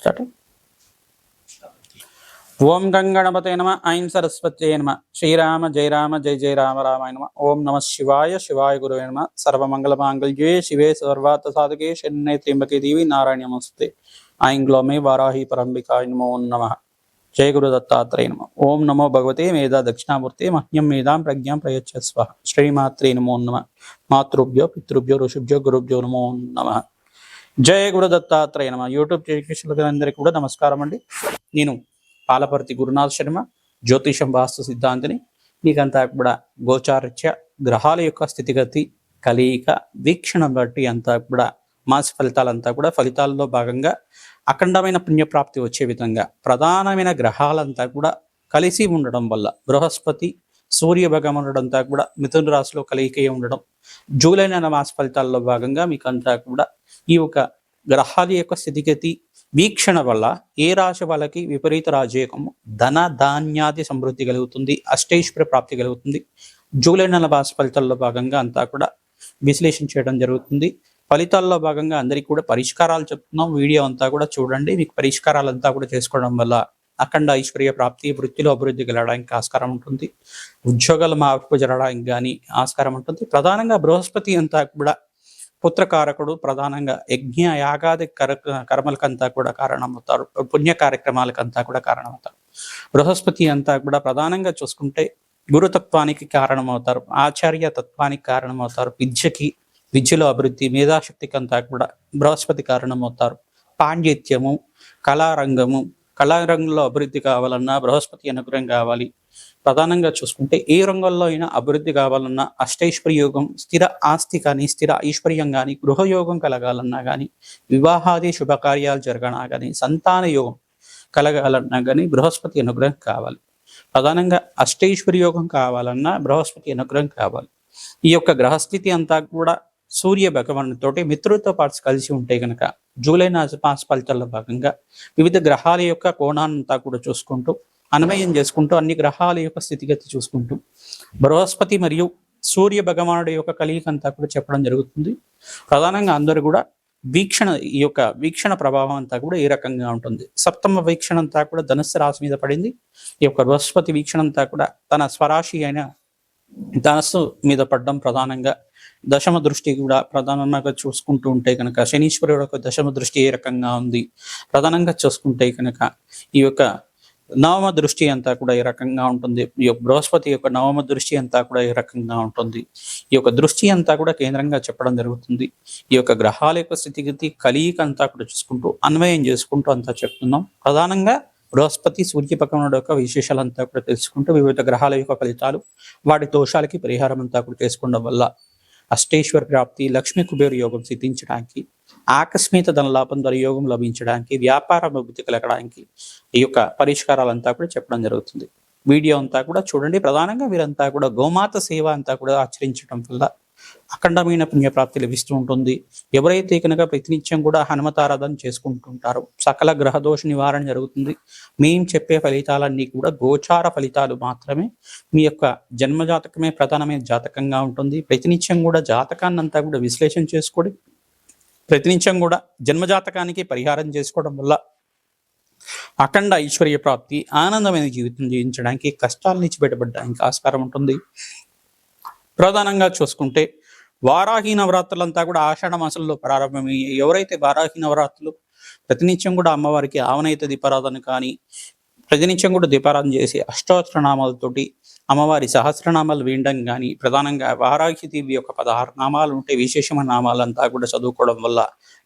Start ఓం గంగణపతే నమ ఐం సరస్వత్యే నమ శ్రీరామ జయ రామ జయ జయ రామ రామాయ నమ ఓం నమ శివాయ శివాయ గురువే నమ సర్వమంగళ మాంగళ్యే శివే సర్వార్థ సాధకే శరణ్యే త్ర్యంబకే దేవి నారాయణ నమస్తే. ఐం గ్లోమే వారాహి పరంబికాయ నమో నమ. జయ గురు దత్తాత్రేయ నమ. ఓం నమో భగవతే మేధా దక్షిణామూర్తి మహ్యం మేధాం ప్రజ్ఞాం ప్రయచ్చస్వ శ్రీమాత్రే నమో నమ. మాతృభ్యో పితృభ్యో ఋషుభ్యో గురుభ్యో నమో నమ. జయ గురు దత్తాత్రేయ నమ. యూట్యూబ్ టెక్నీషియన్లందరికీ కూడా నమస్కారం అండి. నేను పాలపర్తి గురునాథ్ శర్మ జ్యోతిషం వాస్తు సిద్ధాంతిని. మీకంతా కూడా గోచారిత్య గ్రహాల యొక్క స్థితిగతి కలయిక వీక్షణ బట్టి అంతా కూడా మాస ఫలితాలంతా కూడా ఫలితాల్లో భాగంగా అఖండమైన పుణ్యప్రాప్తి వచ్చే విధంగా ప్రధానమైన గ్రహాలంతా కూడా కలిసి ఉండడం వల్ల బృహస్పతి సూర్య భగవానుడంతా కూడా మిథున రాశిలో కలియికే ఉండడం జూలై నెల మాస ఫలితాల్లో భాగంగా మీకు కూడా ఈ యొక్క గ్రహాల యొక్క స్థితిగతి వీక్షణ వల్ల ఏ రాశి వాళ్ళకి విపరీత రాజయోగము ధన ధాన్యాది సమృద్ధి కలుగుతుంది అష్టైశ్వర్య ప్రాప్తి కలుగుతుంది. జూలై నెల మాస ఫలితాల్లో భాగంగా అంతా కూడా విశ్లేషణ చేయడం జరుగుతుంది. ఫలితాల్లో భాగంగా అందరికీ కూడా పరిష్కారాలు చెప్తున్నాం. వీడియో అంతా కూడా చూడండి. మీకు పరిష్కారాలు అంతా కూడా చేసుకోవడం వల్ల అఖండ ఐశ్వర్య ప్రాప్తి వృత్తిలో అభివృద్ధి కలగడానికి ఆస్కారం ఉంటుంది. ఉద్యోగాల మార్పు జరగడానికి కానీ ఆస్కారం ఉంటుంది. ప్రధానంగా బృహస్పతి అంతా కూడా పుత్రకారకుడు ప్రధానంగా యజ్ఞ యాగాది కర కర్మలకంతా కూడా కారణమవుతారు. పుణ్య కార్యక్రమాలకంతా కూడా కారణమవుతారు. బృహస్పతి అంతా కూడా ప్రధానంగా చూసుకుంటే గురుతత్వానికి కారణమవుతారు ఆచార్య తత్వానికి కారణమవుతారు విద్యకి విద్యలో అభివృద్ధి మేధాశక్తికి అంతా కూడా బృహస్పతి కారణమవుతారు. పాండిత్యము కళారంగము కళారంగంలో అభివృద్ధి కావాలన్నా బృహస్పతి అనుగ్రహం కావాలి. ప్రధానంగా చూసుకుంటే ఏ రంగంలో అయినా అభివృద్ధి కావాలన్నా అష్టైశ్వర్యోగం స్థిర ఆస్తి కానీ స్థిర ఐశ్వర్యం కానీ గృహయోగం కలగాలన్నా కానీ వివాహాది శుభకార్యాలు జరగనా కానీ సంతాన యోగం కలగాలన్నా కానీ బృహస్పతి అనుగ్రహం కావాలి. ప్రధానంగా అష్టైశ్వర్యోగం కావాలన్నా బృహస్పతి అనుగ్రహం కావాలి. ఈ యొక్క గ్రహస్థితి అంతా కూడా సూర్య భగవానుతోటి మిత్రులతో పాటు కలిసి ఉంటే కనుక జూలై మాస ఫలితాల్లో భాగంగా వివిధ గ్రహాల యొక్క కోణాన్నంతా కూడా చూసుకుంటూ అన్వయం చేసుకుంటూ అన్ని గ్రహాల యొక్క స్థితిగతి చూసుకుంటూ బృహస్పతి మరియు సూర్య భగవానుడి యొక్క కలియిక అంతా కూడా చెప్పడం జరుగుతుంది. ప్రధానంగా అందరూ కూడా వీక్షణ ఈ యొక్క వీక్షణ ప్రభావం అంతా కూడా ఈ రకంగా ఉంటుంది? సప్తమ వీక్షణ అంతా కూడా ధనుస్సు రాశి మీద పడింది. ఈ యొక్క బృహస్పతి వీక్షణ అంతా కూడా తన స్వరాశి అయిన ధనస్సు మీద పడడం ప్రధానంగా దశమ దృష్టి కూడా ప్రధానంగా చూసుకుంటూ ఉంటే కనుక శనీశ్వరుడు యొక్క దశమ దృష్టి ఏ రకంగా ఉంది? ప్రధానంగా చూసుకుంటే కనుక ఈ యొక్క నవమ దృష్టి అంతా కూడా ఈ రకంగా ఉంటుంది. ఈ యొక్క బృహస్పతి యొక్క నవమ దృష్టి అంతా కూడా ఈ రకంగా ఉంటుంది. ఈ యొక్క దృష్టి అంతా కూడా కేంద్రంగా చెప్పడం జరుగుతుంది. ఈ యొక్క గ్రహాల యొక్క స్థితిగతి కలియిక అంతా కూడా చూసుకుంటూ అన్వయం చేసుకుంటూ అంతా చెప్తున్నాం. ప్రధానంగా బృహస్పతి సూర్య భగవానుడు యొక్క విశేషాలంతా కూడా తెలుసుకుంటూ వివిధ గ్రహాల యొక్క ఫలితాలు వాటి దోషాలకి పరిహారం అంతా కూడా చేసుకోవడం వల్ల అష్టేశ్వర ప్రాప్తి లక్ష్మీ కుబేరు యోగం సిద్ధించడానికి ఆకస్మిక ధనలాభం ద్వారా యోగం లభించడానికి వ్యాపార అభివృద్ధి కలగడానికి ఈ యొక్క పరిష్కారాలంతా కూడా చెప్పడం జరుగుతుంది. వీడియో అంతా కూడా చూడండి. ప్రధానంగా వీరంతా కూడా గోమాత సేవ అంతా కూడా ఆచరించడం వల్ల అఖండమైన పుణ్యప్రాప్తి లభిస్తూ ఉంటుంది. ఎవరైతే కనుక ప్రతినిత్యం కూడా హనుమతారాధన చేసుకుంటుంటారో సకల గ్రహదోష నివారణ జరుగుతుంది. మేము చెప్పే ఫలితాలన్నీ కూడా గోచార ఫలితాలు మాత్రమే మీ యొక్క జన్మ జాతకమే ప్రధానమైన జాతకంగా ఉంటుంది. ప్రతినిత్యం కూడా జాతకాన్నంతా కూడా విశ్లేషణ చేసుకోండి. ప్రతినిత్యం కూడా జన్మజాతకానికి పరిహారం చేసుకోవడం వల్ల అఖండ ఐశ్వర్య ప్రాప్తి ఆనందమైన జీవితం జీవించడానికి కష్టాల నుంచి బయటపడడానికి ఆస్కారం ఉంటుంది. ప్రధానంగా చూసుకుంటే వారాహి నవరాత్రులంతా కూడా ఆషాఢ మాసంలో ప్రారంభమయ్యాయి. ఎవరైతే వారాహి నవరాత్రులు ప్రతినిత్యం కూడా అమ్మవారికి ఆవనైత దీపారాధన కానీ ప్రతినిత్యం కూడా దీపారాధన చేసి అష్టోత్తరనామాలతోటి అమ్మవారి సహస్రనామాలు వినడం కానీ ప్రధానంగా వారాహి దేవి యొక్క పదహారు నామాలు ఉంటే విశేషమైన నామాలంతా కూడా చదువుకోవడం వల్ల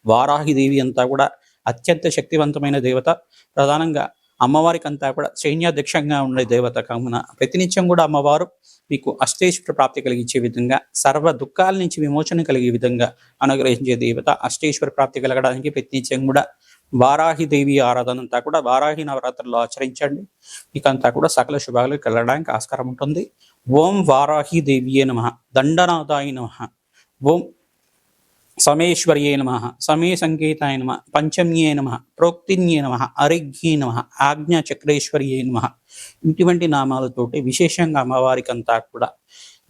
వారాహి దేవి అంతా కూడా అత్యంత శక్తివంతమైన దేవత. ప్రధానంగా అమ్మవారికి అంతా కూడా సైన్యాధ్యక్షంగా ఉండే దేవత కావున ప్రతినిత్యం కూడా అమ్మవారు మీకు అష్టేశ్వర ప్రాప్తి కలిగించే విధంగా సర్వ దుఃఖాల నుంచి విమోచన కలిగే విధంగా అనుగ్రహించే దేవత అష్టేశ్వర ప్రాప్తి కలగడానికి ప్రతినిత్యం కూడా దేవి ఆరాధన అంతా కూడా వారాహి నవరాత్రుల్లో ఆచరించండి. మీకంతా కూడా సకల శుభాలకు వెళ్ళడానికి ఆస్కారం ఉంటుంది. ఓం వారాహి దేవియే నమ. దండనాథాయ నమ. ఓం సమేశ్వర్యే నమ. సమే సంకేతాయ నమ. పంచమ్యే నమ. ప్రోక్తిన్యే నమ. అరిఘ్యే నమ. ఆజ్ఞా చక్రేశ్వర్యే నమ. ఇటువంటి నామాలతోటి విశేషంగా అమ్మవారికి అంతా కూడా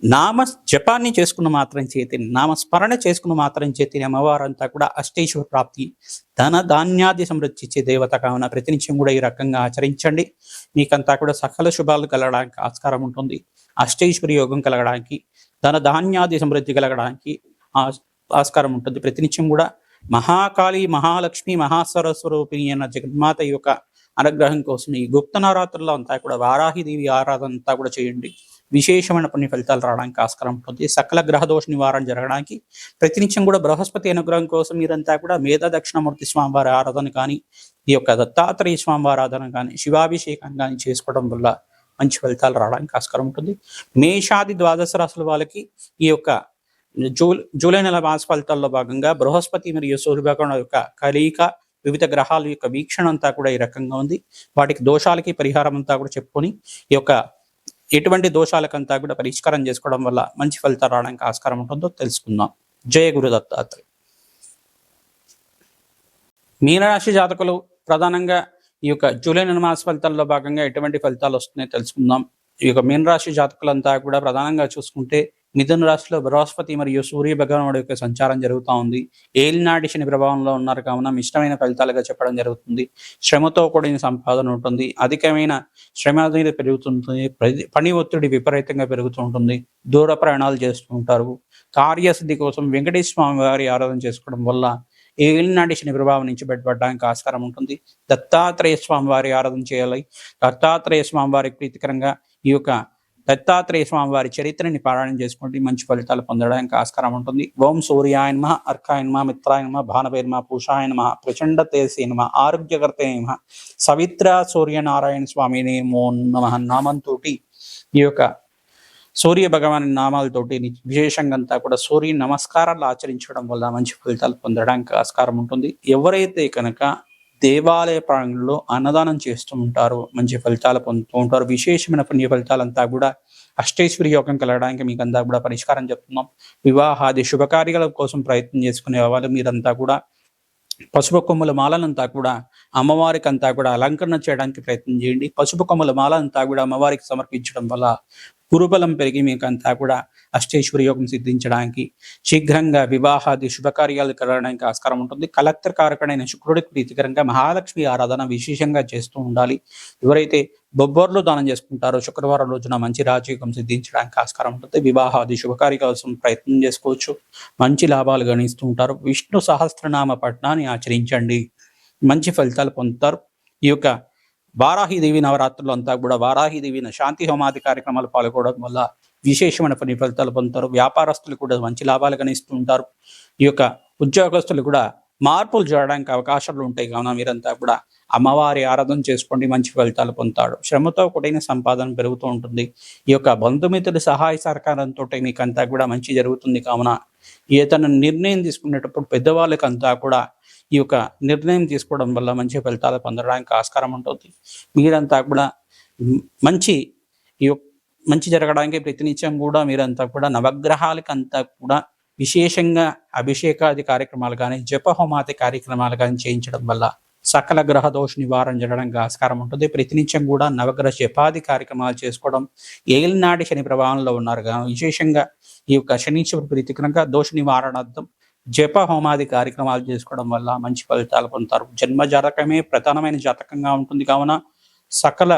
నామ జపాన్ని చేసుకున్న మాత్రం చేతి నామస్మరణ చేసుకున్న మాత్రం చేతి అమ్మవారంతా కూడా అష్టేశ్వర ప్రాప్తి ధన ధాన్యాది సమృద్ధిచ్చే దేవత కావున ప్రతినిత్యం కూడా ఈ రకంగా ఆచరించండి. మీకంతా కూడా సకల శుభాలు కలగడానికి ఆస్కారం ఉంటుంది. అష్టేశ్వరి యోగం కలగడానికి ధన ధాన్యాది సమృద్ధి కలగడానికి ఆ- ఆస్కారం ఉంటుంది. ప్రతినిత్యం కూడా మహాకాళి మహాలక్ష్మి మహాసరస్వరూపిణి అన్న జగన్మాత యొక్క అనుగ్రహం కోసం ఈ గుప్త నవరాత్రుల్లో అంతా కూడా వారాహిదేవి ఆరాధన అంతా కూడా చేయండి. విశేషమైన పుణ్య ఫలితాలు రావడానికి ఆస్కారం ఉంటుంది సకల గ్రహదోష నివారణ జరగడానికి ప్రతినిత్యం కూడా బృహస్పతి అనుగ్రహం కోసం మీరంతా కూడా మేధా దక్షిణమూర్తి స్వామివారి ఆరాధన కానీ ఈ యొక్క దత్తాత్రేయ స్వామివారి ఆరాధన కానీ శివాభిషేకం కానీ చేసుకోవడం వల్ల మంచి ఫలితాలు రావడానికి ఆస్కారం ఉంటుంది. మేషాది ద్వాదశ రాసుల వాళ్ళకి ఈ యొక్క జూ జూలై నెల మాస ఫలితాల్లో భాగంగా బృహస్పతి మరియు సూర్యభగవాన్ యొక్క కలయిక వివిధ గ్రహాల యొక్క వీక్షణ అంతా కూడా ఈ రకంగా ఉంది. వాటికి దోషాలకి పరిహారం అంతా కూడా చెప్పుకొని ఈ యొక్క ఎటువంటి దోషాలకంతా కూడా పరిష్కారం చేసుకోవడం వల్ల మంచి ఫలితాలు రావడానికి ఆస్కారం ఉంటుందో తెలుసుకుందాం. జయ గురు దత్తాత్రేయ. మీనరాశి జాతకులు ప్రధానంగా ఈ యొక్క జూలై నిర్మాస ఫలితాల్లో భాగంగా ఎటువంటి ఫలితాలు వస్తున్నాయో తెలుసుకుందాం. ఈ యొక్క మీనరాశి జాతకులంతా కూడా ప్రధానంగా చూసుకుంటే మిథున రాశిలో బృహస్పతి మరియు సూర్య భగవానుడి యొక్క సంచారం జరుగుతూ ఉంది. ఏలినాటి శని ప్రభావంలో ఉన్నారు కావున మిష్టమైన ఫలితాలుగా చెప్పడం జరుగుతుంది. శ్రమతో కూడిన సంపాదన ఉంటుంది. అధికమైన శ్రమ అనేది పెరుగుతుంటుంది పని ఒత్తిడి విపరీతంగా పెరుగుతూ ఉంటుంది. దూర ప్రయాణాలు చేస్తూ ఉంటారు. కార్యసిద్ధి కోసం వెంకటేశ్వర స్వామి వారి ఆరాధన చేసుకోవడం వల్ల ఏలినాటి శని ప్రభావం నుంచి బయటపడడానికి ఆస్కారం ఉంటుంది. దత్తాత్రేయ స్వామి వారి ఆరాధన చేయాలి. దత్తాత్రేయ స్వామి వారికి ప్రీతికరంగా ఈ యొక్క దత్తాత్రేయ స్వామి వారి చరిత్రని పారాయణం చేసుకుంటే మంచి ఫలితాలు పొందడానికి ఆస్కారం ఉంటుంది. ఓం సూర్యాయ అర్కాయన్మ మిత్రాయన్మ నమ మిత్రాయ ప్రచండ తేజసే నమ నమ. సవిత్ర సూర్యనారాయణ స్వామి నేమో నమ నామంతో ఈ యొక్క సూర్య భగవాన్ నామాలతోటి ని- విశేషంగా అంతా కూడా సూర్య నమస్కారాలు ఆచరించడం వల్ల మంచి ఫలితాలు పొందడానికి ఆస్కారం ఉంటుంది. ఎవరైతే కనుక దేవాలయ ప్రాంగణంలో అన్నదానం చేస్తూ ఉంటారు. మంచి ఫలితాలు పొందుతూ ఉంటారు. విశేషమైన పుణ్య ఫలితాలంతా కూడా అష్టేశ్వరి యోగం కలగడానికి మీకు అంతా కూడా పరిష్కారం చెప్తున్నాం. వివాహాది శుభకార్యాల కోసం ప్రయత్నం చేసుకునే వాళ్ళు మీరంతా కూడా పసుపు కొమ్ముల మాలనంతా కూడా అమ్మవారికి అంతా కూడా అలంకరణ చేయడానికి ప్రయత్నం చేయండి. పసుపు కొమ్ముల మాలంతా కూడా అమ్మవారికి సమర్పించడం వల్ల గురుబలం పెరిగి మీకు అంతా కూడా అష్టేశ్వరి యోగం సిద్ధించడానికి శీఘ్రంగా వివాహాది శుభకార్యాలు కలగడానికి ఆస్కారం ఉంటుంది. కలెక్టర్ కారకుడైన శుక్రుడికి ప్రీతికరంగా మహాలక్ష్మి ఆరాధన విశేషంగా చేస్తూ ఉండాలి. ఎవరైతే బొబ్బర్లు దానం చేసుకుంటారో శుక్రవారం రోజున మంచి రాజయోగం సిద్ధించడానికి ఆస్కారం ఉంటుంది. వివాహాది శుభకార్యాలు ప్రయత్నం చేసుకోవచ్చు. మంచి లాభాలు గణిస్తూ ఉంటారు. విష్ణు సహస్రనామ పఠనాన్ని ఆచరించండి. మంచి ఫలితాలు పొందుతారు. ఈ యొక్క వారాహిదేవి నవరాత్రులు అంతా కూడా వారాహిదేవి శాంతి హోమాది కార్యక్రమాలు పాల్గొనడం వల్ల విశేషమైన పని ఫలితాలు పొందుతారు. వ్యాపారస్తులు కూడా మంచి లాభాలు గణిస్తూ ఉంటారు. ఈ యొక్క ఉద్యోగస్తులు కూడా మార్పులు చూడడానికి అవకాశాలు ఉంటాయి. కావున మీరంతా కూడా అమ్మవారి ఆరాధన చేసుకోండి. మంచి ఫలితాలు పొందుతాడు శ్రమతో కూడిన సంపాదన పెరుగుతూ ఉంటుంది. ఈ యొక్క బంధుమిత్రుల సహాయ సహకారంతో మీకంతా కూడా మంచి జరుగుతుంది. కావున ఏదైనా నిర్ణయం తీసుకునేటప్పుడు పెద్దవాళ్ళకంతా కూడా ఈ యొక్క నిర్ణయం తీసుకోవడం వల్ల మంచి ఫలితాలు పొందడానికి ఆస్కారం ఉంటుంది. మీరంతా కూడా మంచి ఈ మంచి జరగడానికి ప్రతినిత్యం కూడా మీరంతా కూడా నవగ్రహాలకంతా కూడా విశేషంగా అభిషేకాది కార్యక్రమాలు కానీ జప హోమాది కార్యక్రమాలు కానీ చేయించడం వల్ల సకల గ్రహ దోష నివారణ జరగడానికి ఆస్కారం ఉంటుంది. ప్రతినిత్యం కూడా నవగ్రహ జపాది కార్యక్రమాలు చేసుకోవడం ఏలినాటి శని ప్రభావంలో ఉన్నారు కానీ విశేషంగా ఈ యొక్క శనీశ్వరు ప్రీతికరంగా దోష నివారణార్థం జప హోమాది కార్యక్రమాలు చేసుకోవడం వల్ల మంచి ఫలితాలు పొందుతారు. జన్మ జాతకమే ప్రధానమైన జాతకంగా ఉంటుంది. కావున సకల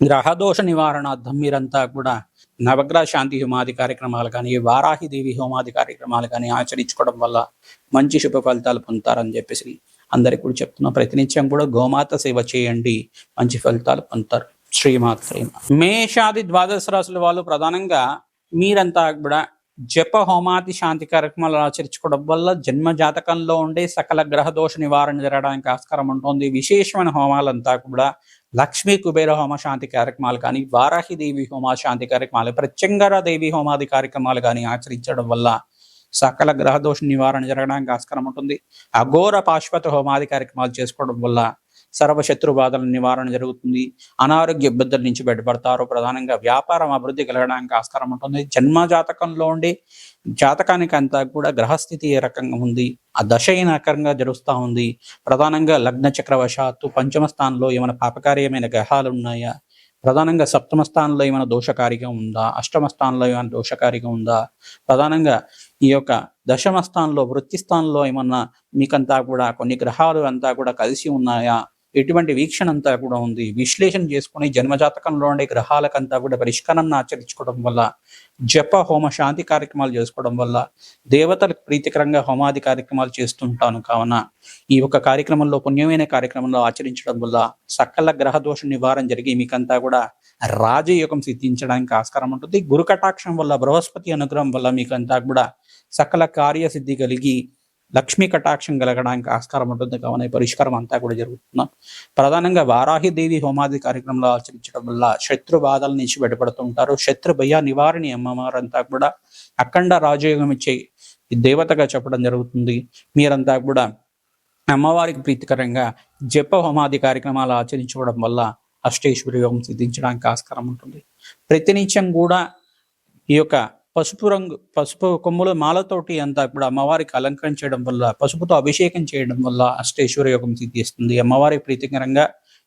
గ్రహదోష నివారణార్థం మీరంతా కూడా నవగ్రహ శాంతి హోమాది కార్యక్రమాలు కానీ వారాహి దేవి హోమాది కార్యక్రమాలు కానీ ఆచరించుకోవడం వల్ల మంచి శుభ ఫలితాలు పొందుతారని చెప్పేసి అందరికి కూడా చెప్తున్నా. ప్రతినిత్యం కూడా గోమాత సేవ చేయండి. మంచి ఫలితాలు పొందుతారు. శ్రీమాత్రే మేషాది ద్వాదశ రాశుల వాళ్ళు ప్రధానంగా మీరంతా కూడా జప హోమాది శాంతి కార్యక్రమాలు ఆచరించుకోవడం వల్ల జన్మ జాతకంలో ఉండే సకల గ్రహ దోష నివారణ జరగడానికి ఆస్కారం ఉంటుంది. విశేషమైన హోమాలంతా కూడా లక్ష్మీ కుబేర హోమ శాంతి కార్యక్రమాలు కానీ వారాహి దేవి హోమ శాంతి కార్యక్రమాలు ప్రత్యంగర దేవి హోమాది కార్యక్రమాలు కానీ ఆచరించడం వల్ల సకల గ్రహ దోష నివారణ జరగడానికి ఆస్కారం ఉంటుంది. అఘోర పాశ్వత హోమాది కార్యక్రమాలు చేసుకోవడం వల్ల సర్వశత్రు బాధల నివారణ జరుగుతుంది. అనారోగ్య ఇబ్బందుల నుంచి బయటపడతారు. ప్రధానంగా వ్యాపారం అభివృద్ధి కలగడానికి ఆస్కారం ఉంటుంది. జన్మ జాతకంలో ఉండే జాతకానికి అంతా కూడా గ్రహస్థితి ఏ రకంగా ఉంది? ఆ దశ ఏ రకంగా జరుగుతూ ఉంది? ప్రధానంగా లగ్న చక్రవశాత్తు పంచమ స్థానంలో ఏమైనా పాపకార్యమైన గ్రహాలు ఉన్నాయా? ప్రధానంగా సప్తమ స్థానంలో ఏమైనా దోషకారిగా ఉందా? అష్టమ స్థానంలో ఏమైనా దోషకారిగా ఉందా? ప్రధానంగా ఈ యొక్క దశమ స్థానంలో వృత్తి స్థానంలో ఏమన్నా మీకంతా కూడా కొన్ని గ్రహాలు అంతా కూడా కలిసి ఉన్నాయా? ఎటువంటి వీక్షణ అంతా కూడా ఉంది. విశ్లేషణ చేసుకుని జన్మజాతకంలో ఉండే గ్రహాలకంతా కూడా పరిష్కారాన్ని ఆచరించుకోవడం వల్ల జప హోమ శాంతి కార్యక్రమాలు చేసుకోవడం వల్ల దేవతలకు ప్రీతికరంగా హోమాది కార్యక్రమాలు చేస్తుంటాను కావున ఈ యొక్క కార్యక్రమంలో పుణ్యమైన కార్యక్రమంలో ఆచరించడం వల్ల సకల గ్రహ దోష నివారణ జరిగి మీకంతా కూడా రాజయోగం సిద్ధించడానికి ఆస్కారం ఉంటుంది. గురు కటాక్షం వల్ల బృహస్పతి అనుగ్రహం వల్ల మీకంతా కూడా సకల కార్యసిద్ధి కలిగి లక్ష్మీ కటాక్షం కలగడానికి ఆస్కారం ఉంటుంది. కావున పరిష్కారం అంతా కూడా జరుగుతుంది? ప్రధానంగా వారాహి దేవి హోమాది కార్యక్రమంలో ఆచరించడం వల్ల శత్రు బాధల నుంచి బయటపడుతుంటారు శత్రు భయ నివారణి అమ్మవారంతా కూడా అఖండ రాజయోగం ఇచ్చే దేవతగా చెప్పడం జరుగుతుంది. మీరంతా కూడా అమ్మవారికి ప్రీతికరంగా జప హోమాది కార్యక్రమాలు ఆచరించుకోవడం వల్ల అష్టేశ్వరి యోగం సిద్ధించడానికి ఆస్కారం ఉంటుంది. ప్రతినిత్యం కూడా ఈ యొక్క పసుపు రంగు పసుపు కొమ్ముల మాలతోటి అంతా కూడా అమ్మవారికి అలంకరించడం వల్ల పసుపుతో అభిషేకం చేయడం వల్ల అష్టేశ్వర యోగం సిద్ధిస్తుంది అమ్మవారి ప్రీతికరంగా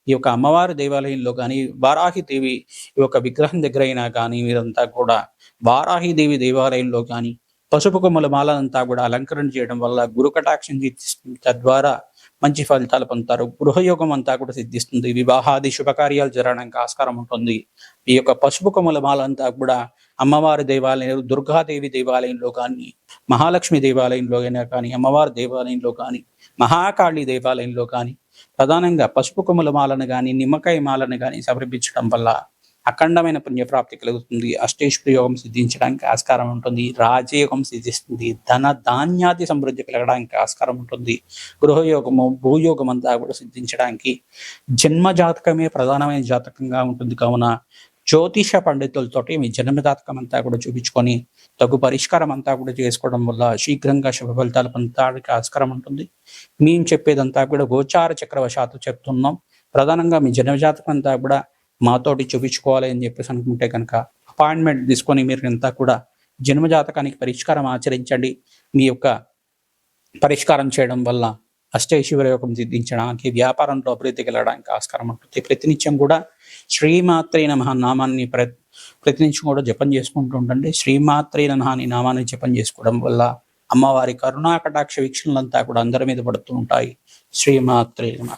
ఈ యొక్క అమ్మవారి దేవాలయంలో కానీ వారాహి దేవి ఈ యొక్క విగ్రహం దగ్గర అయినా కానీ మీరంతా కూడా వారాహి దేవి దేవాలయంలో కానీ పసుపు కొమ్మల మాలంతా కూడా అలంకరణ చేయడం వల్ల గురు కటాక్షం సిద్ధిస్తుంది తద్వారా మంచి ఫలితాలు పొందుతారు. గృహయోగం అంతా కూడా సిద్ధిస్తుంది. వివాహాది శుభకార్యాలు జరగడానికి ఆస్కారం ఉంటుంది. ఈ యొక్క పసుపు కొమ్మల మాలంతా కూడా అమ్మవారి దేవాలయం దుర్గాదేవి దేవాలయంలో కానీ మహాలక్ష్మి దేవాలయంలో అయినా కానీ అమ్మవారి దేవాలయంలో కానీ మహాకాళి దేవాలయంలో కానీ ప్రధానంగా పసుపు కొమ్మల మాలను కానీ నిమ్మకాయ మాలను కానీ సమర్పించడం వల్ల అఖండమైన పుణ్యప్రాప్తి కలుగుతుంది. అష్టేశ్వర యోగం సిద్ధించడానికి ఆస్కారం ఉంటుంది. రాజయోగం సిద్ధిస్తుంది. ధన ధాన్యాది సమృద్ధి కలగడానికి ఆస్కారం ఉంటుంది. గృహయోగము భూయోగం అంతా కూడా సిద్ధించడానికి జన్మ జాతకమే ప్రధానమైన జాతకంగా ఉంటుంది. కావున జ్యోతిష పండితులతోటి మీ జన్మదాతకం అంతా కూడా చూపించుకొని తగు పరిష్కారం అంతా కూడా చేసుకోవడం వల్ల శీఘ్రంగా శుభ ఫలితాలు పొందడానికి ఆస్కారం ఉంటుంది. మేము చెప్పేదంతా కూడా గోచార చక్రవశాత్తు చెప్తున్నాం. ప్రధానంగా మీ జన్మజాతకం అంతా కూడా మాతోటి చూపించుకోవాలి అని చెప్పేసి అనుకుంటే కనుక అపాయింట్మెంట్ తీసుకొని మీరు అంతా కూడా జన్మ జాతకానికి పరిష్కారం ఆచరించండి. మీ యొక్క పరిష్కారం చేయడం వల్ల అష్టైశ్వర్యోగం సిద్ధించడానికి వ్యాపారంలో అభివృద్ధి వెళ్ళడానికి ఆస్కారం ఉంటుంది. ప్రతినిత్యం కూడా శ్రీమాత్రే నమ నామాన్ని ప్ర ప్రతినిత్యం కూడా జపం చేసుకుంటూ ఉండండి. శ్రీమాత్రే నమ అని నామాన్ని జపం చేసుకోవడం వల్ల అమ్మవారి కరుణా కటాక్ష వీక్షణలంతా కూడా అందరి మీద పడుతూ ఉంటాయి. శ్రీమాత్రే నమ.